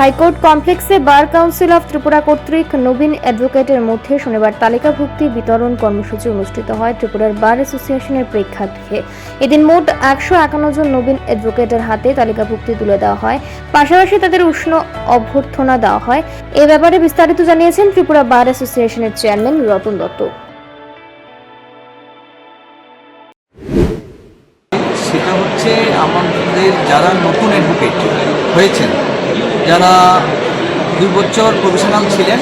High court কমপ্লেক্সে bar council of Tripura কর্তৃক নবীন অ্যাডভোকেটের মধ্যে শনিবার তালিকাভুক্তি বিতরণ কর্মসূচি অনুষ্ঠিত হয় ত্রিপুরার বার অ্যাসোসিয়েশনের প্রেক্ষাগৃহে। এদিন মোট একশো একান্ন জন নবীন অ্যাডভোকেটের হাতে তালিকাভুক্তি তুলে দেওয়া হয়। পাশাপাশি তাদের উষ্ণ অভ্যর্থনা দেওয়া হয়। এ ব্যাপারে বিস্তারিত জানিয়েছেন ত্রিপুরা বার অ্যাসোসিয়েশনের চেয়ারম্যান রতন দত্ত। সেটা হচ্ছে আমাদের যারা নতুন অ্যাডভোকেট হয়েছেন যারা দুই বছর প্রফেশনাল ছিলেন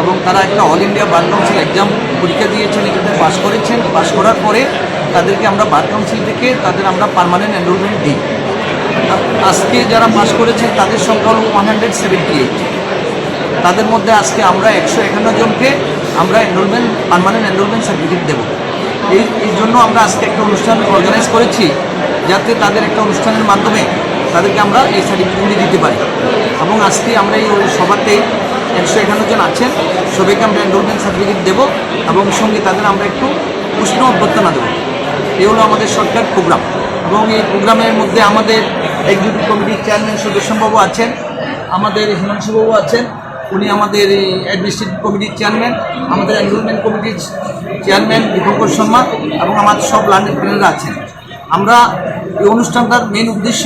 এবং তারা একটা all India bar council exam পরীক্ষা দিয়েছেন এখানে পাস করেছেন। পাস করার পরে তাদেরকে আমরা বার কাউন্সিল থেকে তাদের আমরা পারমানেন্ট এনরোলমেন্ট দিই। আজকে যারা পাস করেছেন, তাদের সংখ্যা হল ওয়ান হান্ড্রেড সেভেন্টি এইট তাদের মধ্যে আজকে আমরা একশো একান্ন জনকে আমরা এনরোলমেন্ট পারমানেন্ট এনরোলমেন্ট সার্টিফিকেট দেবো। এই এই জন্য আমরা আজকে একটা অনুষ্ঠান অর্গানাইজ করেছি, যাতে তাদের একটা অনুষ্ঠানের মাধ্যমে তাদেরকে আমরা এই সার্টিফিকেটগুলি দিতে পারি। এবং আজকে আমরা এই সভাতে একশো একান্ন জন আছেন। সবাইকে আমরা এনরোলমেন্ট সার্টিফিকেট দেবো এবং সঙ্গে তাদের আমরা একটু উষ্ণ অভ্যর্থনা দেবো। এই হলো আমাদের সরকার প্রোগ্রাম এবং এই প্রোগ্রামের মধ্যে আমাদের এক্সিকিউটিভ কমিটির চেয়ারম্যান সুদর্শনবাবু আছেন, আমাদের হিমাংশুবাবু আছেন, উনি আমাদের অ্যাডমিনিস্ট্রেটিভ কমিটির চেয়ারম্যান আমাদের এনরোলমেন্ট কমিটির চেয়ারম্যান দীপঙ্কর শর্মা এবং আমাদের সব লার্নিং ট্রেনাররা আছেন। আমরা এই অনুষ্ঠানটার মেন উদ্দেশ্য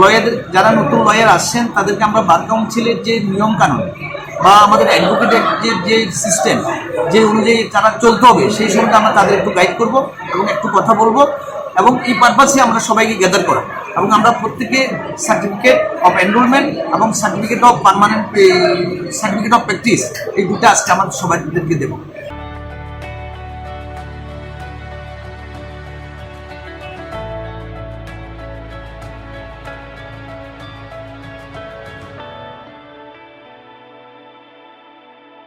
লয়ারদের, যারা নতুন লয়ার আসছেন, তাদেরকে আমরা বার কাউন্সিলের যে নিয়মকানুন বা আমাদের অ্যাডভোকেটের যে যে সিস্টেম যে অনুযায়ী তারা চলতে হবে, সেই সম্বন্ধে আমরা তাদের একটু গাইড করব এবং একটু কথা বলব এবং এই পারপাসে আমরা সবাইকে গ্যাদার করা। এবং আমরা প্রত্যেকে সার্টিফিকেট অফ এনরোলমেন্ট এবং certificate of permanent certificate of practice এই দুটো আজকে আমাদের সবাইদেরকে দেবো।